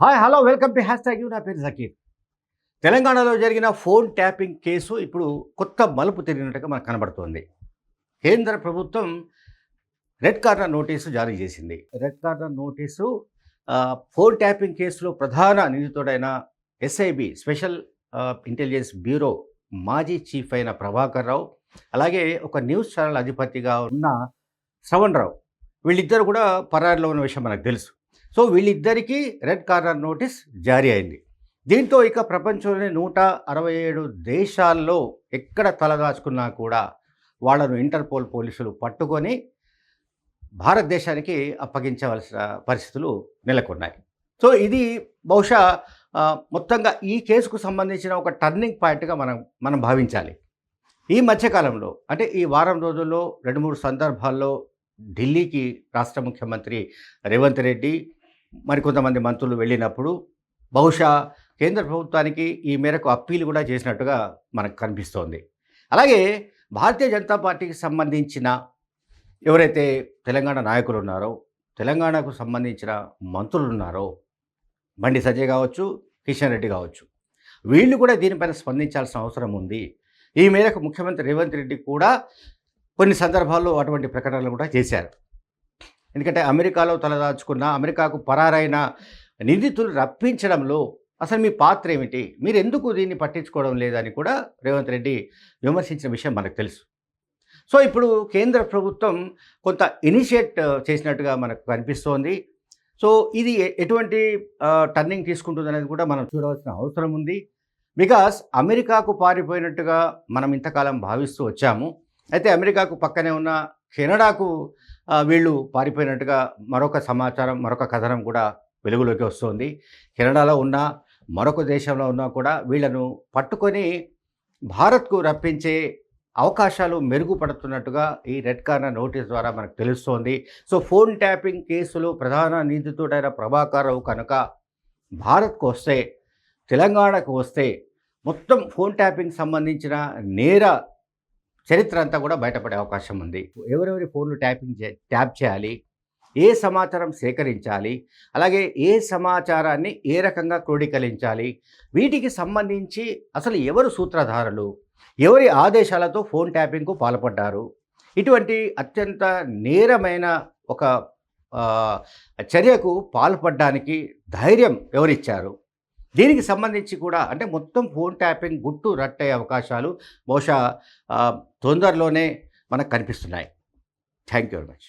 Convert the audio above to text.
Hi hello welcome to hashtag U నా పేరు జకీర్. తెలంగాణలో జరిగిన ఫోన్ ట్యాపింగ్ కేసు ఇప్పుడు కొత్త మలుపు తిరిగినట్టుగా మనకు కనబడుతోంది. కేంద్ర ప్రభుత్వం రెడ్ కార్నర్ నోటీసు జారీ చేసింది. Red corner notice phone tapping కేసులో ప్రధాన నిందితుడైన ఎస్ఐబి స్పెషల్ ఇంటెలిజెన్స్ బ్యూరో మాజీ చీఫ్ అయిన ప్రభాకర్ రావు అలాగే ఒక న్యూస్ ఛానల్ అధిపతిగా ఉన్న శ్రవణ్ రావు వీళ్ళిద్దరు కూడా పరారిలో ఉన్న విషయం మనకు తెలుసు. సో వీళ్ళిద్దరికీ రెడ్ కార్నర్ నోటీస్ జారీ అయింది. దీంతో ఇక ప్రపంచంలోని నూట అరవై ఏడు దేశాల్లో ఎక్కడ తలదాచుకున్నా కూడా వాళ్ళను ఇంటర్పోల్ పోలీసులు పట్టుకొని భారతదేశానికి అప్పగించవలసిన పరిస్థితులు నెలకొన్నాయి. సో ఇది బహుశా మొత్తంగా ఈ కేసుకు సంబంధించిన ఒక టర్నింగ్ పాయింట్గా మనం మనం భావించాలి. ఈ మధ్యకాలంలో అంటే ఈ వారం రోజుల్లో రెండు మూడు సందర్భాల్లో ఢిల్లీకి రాష్ట్ర ముఖ్యమంత్రి రేవంత్ రెడ్డి మరికొంతమంది మంత్రులు వెళ్ళినప్పుడు బహుశా కేంద్ర ప్రభుత్వానికి ఈ మేరకు అప్పీలు కూడా చేసినట్టుగా మనకు కనిపిస్తోంది. అలాగే భారతీయ జనతా పార్టీకి సంబంధించిన ఎవరైతే తెలంగాణ నాయకులు ఉన్నారో తెలంగాణకు సంబంధించిన మంత్రులు ఉన్నారో బండి సంజయ్ కావచ్చు కిషన్ రెడ్డి కావచ్చు వీళ్ళు కూడా దీనిపైన స్పందించాల్సిన అవసరం ఉంది. ఈ మేరకు ముఖ్యమంత్రి రేవంత్ రెడ్డి కూడా కొన్ని సందర్భాల్లో అటువంటి ప్రకటనలు కూడా చేశారు. ఎందుకంటే అమెరికాలో తలదాచుకున్న అమెరికాకు పరారైన నిందితులు రప్పించడంలో అసలు మీ పాత్ర ఏమిటి? మీరు ఎందుకు దీన్ని పట్టించుకోవడం లేదని కూడా రేవంత్ రెడ్డి విమర్శించిన విషయం మనకు తెలుసు. సో ఇప్పుడు కేంద్ర ప్రభుత్వం కొంత ఇనిషియేట్ చేసినట్టుగా మనకు కనిపిస్తోంది. సో ఇది ఎటువంటి టర్నింగ్ తీసుకుంటుంది అనేది కూడా మనం చూడవలసిన అవసరం ఉంది. బికాస్ అమెరికాకు పారిపోయినట్టుగా మనం ఇంతకాలం భావిస్తూ వచ్చాము. అయితే అమెరికాకు పక్కనే ఉన్న కెనడాకు వీళ్ళు పారిపోయినట్టుగా మరొక సమాచారం మరొక కథనం కూడా వెలుగులోకి వస్తుంది. కెనడాలో ఉన్న మరొక దేశంలో ఉన్నా కూడా వీళ్ళను పట్టుకొని భారత్కు రప్పించే అవకాశాలు మెరుగుపడుతున్నట్టుగా ఈ రెడ్ కార్నర్ నోటీస్ ద్వారా మనకు తెలుస్తోంది. సో ఫోన్ ట్యాపింగ్ కేసులో ప్రధాన నిందితుడైన ప్రభాకర్ రావు కనుక భారత్కు వస్తే తెలంగాణకు వస్తే మొత్తం ఫోన్ ట్యాపింగ్ సంబంధించిన నేర చరిత్ర అంతా కూడా బయటపడే అవకాశం ఉంది. ఎవరెవరి ఫోన్లు ట్యాపింగ్ చే ట్యాప్ చేయాలి ఏ సమాచారం సేకరించాలి అలాగే ఏ సమాచారాన్ని ఏ రకంగా క్రోడీకరించాలి వీటికి సంబంధించి అసలు ఎవరు సూత్రధారులు ఎవరి ఆదేశాలతో ఫోన్ ట్యాపింగ్కు పాల్పడ్డారు ఇటువంటి అత్యంత నేరమైన ఒక చర్యకు పాల్పడడానికి ధైర్యం ఎవరిచ్చారు? దీనికి సంబంధించి కూడా అంటే మొత్తం ఫోన్ ట్యాపింగ్ గుట్టు రట్టే అవకాశాలు బహుశా తొందరలోనే మనకు కనిపిస్తున్నాయి. Thank you very much.